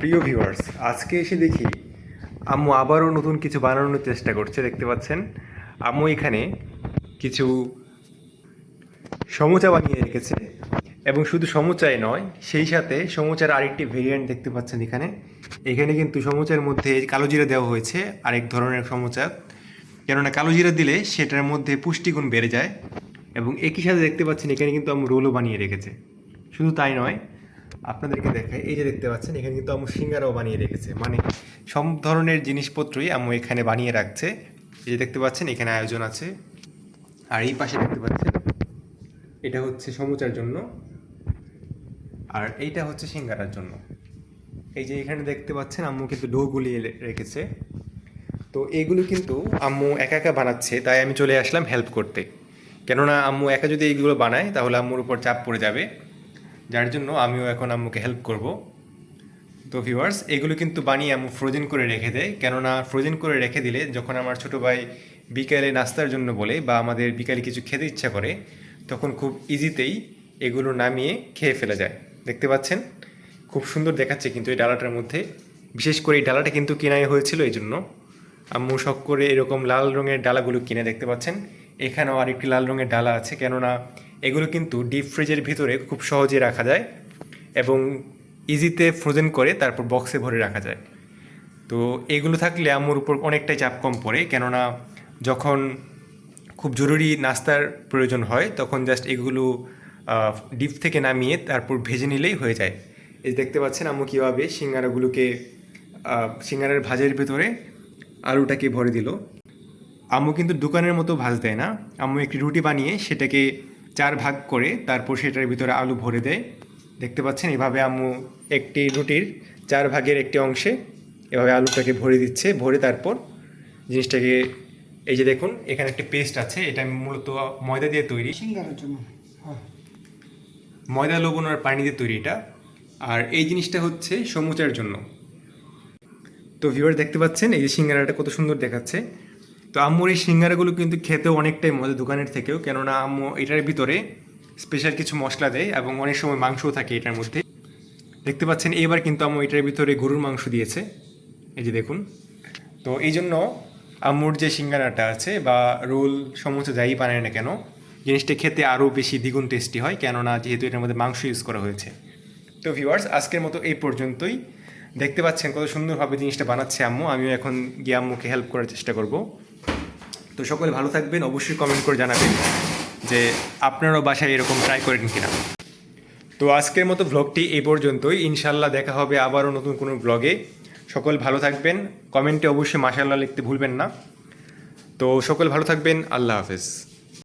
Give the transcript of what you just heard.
প্রিয় ভিউয়ার্স, আজকে এসে দেখি আম্মু আবারও নতুন কিছু বানানোর চেষ্টা করছে, দেখতে পাচ্ছেন? আম্মু এখানে কিছু সমুচা বানিয়ে রেখেছে এবং শুধু সমুচাই নয়, সেই সাথে সমুচার আরেকটি ভেরিয়েন্ট দেখতে পাচ্ছেন এখানে। এখানে কিন্তু সমুচার মধ্যে কালো জিরা দেওয়া হয়েছে, আরেক ধরনের সমুচা। কেননা কালো জিরা দিলে সেটার মধ্যে পুষ্টিগুণ বেড়ে যায় এবং একই সাথে দেখতে পাচ্ছেন এখানে কিন্তু আম্মু রোলও বানিয়ে রেখেছে। শুধু তাই নয় আপনাদেরকে দেখাই। এই যে দেখতে পাচ্ছেন, এখানে কিন্তু আম্মু সিঙ্গারাও বানিয়ে রেখেছে। মানে সব ধরনের জিনিসপত্রই আম্মু এখানে বানিয়ে রাখছে। এই যে দেখতে পাচ্ছেন, এখানে আয়োজন আছে। আর এই পাশে দেখতে পাচ্ছেন, এটা হচ্ছে সমুচার জন্য। আর এইটা হচ্ছে সিঙ্গারার জন্য। এই যে এখানে দেখতে পাচ্ছেন, আম্মু কিন্তু ডো গুলিয়ে রেখেছে। তো এইগুলো কিন্তু আম্মু একা একা বানাচ্ছে, তাই আমি চলে আসলাম হেল্প করতে। কেননা আম্মু একা যদি এইগুলো বানায়, তাহলে আম্মুর উপর চাপ পড়ে যাবে। যার জন্য আমিও এখন আম্মুকে হেল্প করব। তো ভিউয়ার্স এগুলো কিন্তু বানিয়ে আম্মু ফ্রোজেন করে রেখে দেয়। কেননা ফ্রোজেন করে রেখে দিলে যখন আমার ছোটো ভাই বিকালে নাস্তার জন্য বলে বা আমাদের বিকালে কিছু খেতে ইচ্ছা করে, তখন খুব ইজিতেই এগুলো নামিয়ে খেয়ে ফেলা যায়। দেখতে পাচ্ছেন? খুব সুন্দর দেখাচ্ছে কিন্তু এই ডালাটার মধ্যে। বিশেষ করে এই ডালাটা কিন্তু কেনাই হয়েছিল এই জন্য আম্মু শখ করে এরকম লাল রঙের ডালাগুলো কিনে দেখতে পাচ্ছেন। এখানেও আরেকটি লাল রঙের ডালা আছে কেননা এগুলো কিন্তু ডিপ ফ্রিজের ভিতরে খুব সহজে রাখা যায় এবং ইজিতে ফ্রোজেন করে তারপর বক্সে ভরে রাখা যায়। তো এগুলো থাকলে আম্মুর উপর অনেকটাই চাপ কম পড়ে কেননা যখন খুব জরুরি নাস্তার প্রয়োজন হয় তখন জাস্ট এগুলো ডিপ থেকে নামিয়ে তারপর ভেজে নিলেই হয়ে যায়। এই দেখতে পাচ্ছেন আম্মু কীভাবে সিঙ্গারাগুলোকে আহ, সিঙ্গারার ভাজের ভেতরে আলুটাকে ভরে দিল। আম্মু কিন্তু দোকানের মতো ভাজ দেয় না। আম্মু একটি রুটি বানিয়ে সেটাকে চার ভাগ করে তারপর সেটার ভিতরে আলু ভরে দেয়। দেখতে পাচ্ছেন এভাবে আম্মু একটি রুটির চার ভাগের একটি অংশে এভাবে আলুটাকে ভরে দিচ্ছে। ভরে তারপর জিনিসটাকে এই যে দেখুন এখানে একটা পেস্ট আছে এটা মূলত ময়দা দিয়ে তৈরি। হ্যাঁ। ময়দা লবণ আর পানি দিয়ে তৈরি এটা। আর এই জিনিসটা হচ্ছে সমুচার জন্য। তো ভিউয়ার দেখতে পাচ্ছেন এই যে সিঙ্গারাটা কত সুন্দর দেখাচ্ছে। তো আম্মুর এই সিঙ্গারাগুলো কিন্তু খেতেও অনেকটাই মজা দোকানের থেকেও। কেননা আম্মু এটার ভিতরে স্পেশাল কিছু মশলা দেয় এবং অনেক সময় মাংসও থাকে এটার মধ্যে। দেখতে পাচ্ছেন, এবার কিন্তু আম্মু এটার ভিতরে গরুর মাংস দিয়েছে। এই যে দেখুন। তো এই জন্য আম্মুর যে সিঙ্গারাটা আছে বা রোল, সমস্ত যাই বানায় না কেন, জিনিসটা খেতে আরও বেশি দ্বিগুণ টেস্টি হয়, কেননা যেহেতু এটার মধ্যে মাংস ইউজ করা হয়েছে। তো ভিউয়ার্স আজকের মতো এই পর্যন্তই। দেখতে পাচ্ছেন কত সুন্দরভাবে জিনিসটা বানাচ্ছে আম্মু। আমিও এখন গিয়ে আম্মুকে হেল্প করার চেষ্টা করব। তো সকলে ভালো থাকবেন, অবশ্যই কমেন্ট করে জানাবেন যে আপনারও বাসায় এরকম ট্রাই করেন কিনা। তো আজকের মতো ভ্লগটি এই পর্যন্তই। ইনশাল্লাহ দেখা হবে আবারও নতুন কোনো ব্লগে সকল ভালো থাকবেন। কমেন্টে অবশ্যই মাশাল্লাহ লিখতে ভুলবেন না। তো সকল ভালো থাকবেন। আল্লাহ হাফেজ।